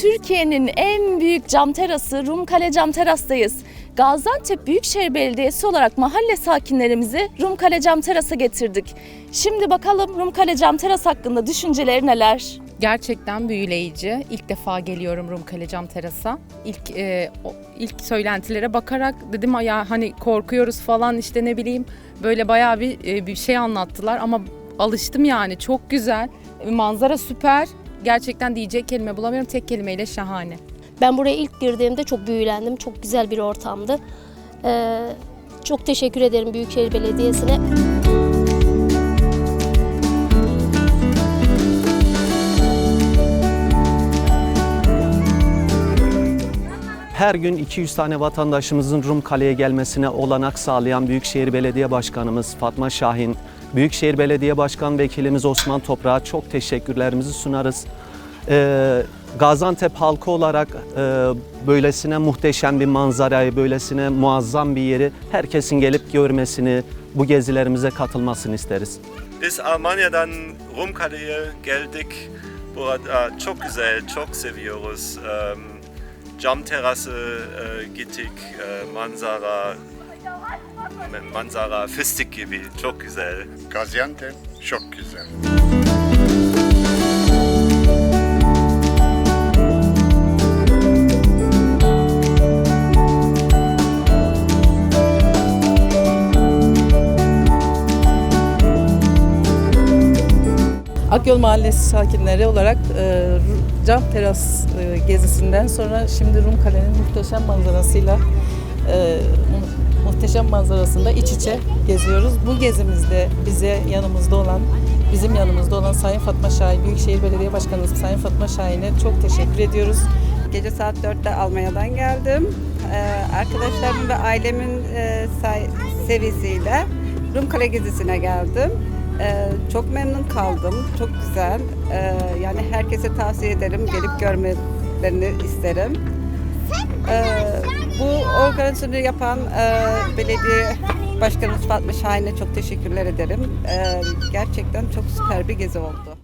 Türkiye'nin en büyük cam terası Rumkale Cam Teras'tayız. Gaziantep Büyükşehir Belediyesi olarak mahalle sakinlerimizi Rumkale Cam Teras'a getirdik. Şimdi bakalım Rumkale Cam Teras hakkında düşünceleri neler? Gerçekten büyüleyici. İlk defa geliyorum Rumkale Cam Teras'a. İlk e, ilk söylentilere bakarak dedim ya hani korkuyoruz falan işte ne bileyim böyle bayağı bir e, bir şey anlattılar ama alıştım yani çok güzel. E, Manzara süper. Gerçekten diyecek kelime bulamıyorum. Tek kelimeyle şahane. Ben buraya ilk girdiğimde çok büyülendim. Çok güzel bir ortamdı. Ee, çok teşekkür ederim Büyükşehir Belediyesi'ne. Her gün 200 tane vatandaşımızın Rum Kale'ye gelmesine olanak sağlayan Büyükşehir Belediye Başkanımız Fatma Şahin, Büyükşehir Belediye Başkan Vekilimiz Osman Toprak'a çok teşekkürlerimizi sunarız. Ee, Gaziantep halkı olarak e, böylesine muhteşem bir manzarayı, böylesine muazzam bir yeri herkesin gelip görmesini, bu gezilerimize katılmasını isteriz. Biz Almanya'dan Rumkale'ye geldik. Burada çok güzel, çok seviyoruz. Ähm, cam terası e, gittik, e, manzara, manzara fıstık gibi, çok güzel. Gaziantep çok güzel. Akyol Mahallesi sakinleri olarak e, cam teras e, gezisinden sonra şimdi Rum Kale'nin muhteşem manzarasıyla e, muhteşem manzarasında iç içe geziyoruz. Bu gezimizde bize yanımızda olan, bizim yanımızda olan Sayın Fatma Şahin, Büyükşehir Belediye Başkanımız Sayın Fatma Şahin'e çok teşekkür ediyoruz. Gece saat 4'te Almanya'dan geldim. Ee, arkadaşlarımın ve ailemin e, say- seviyesiyle Rumkale gezisine geldim. Ee, çok memnun kaldım. Çok güzel. Ee, yani herkese tavsiye ederim. Gelip görmelerini isterim. Ee, bu organizasyonu yapan e, belediye başkanımız Fatma Şahin'e çok teşekkürler ederim. Ee, gerçekten çok süper bir gezi oldu.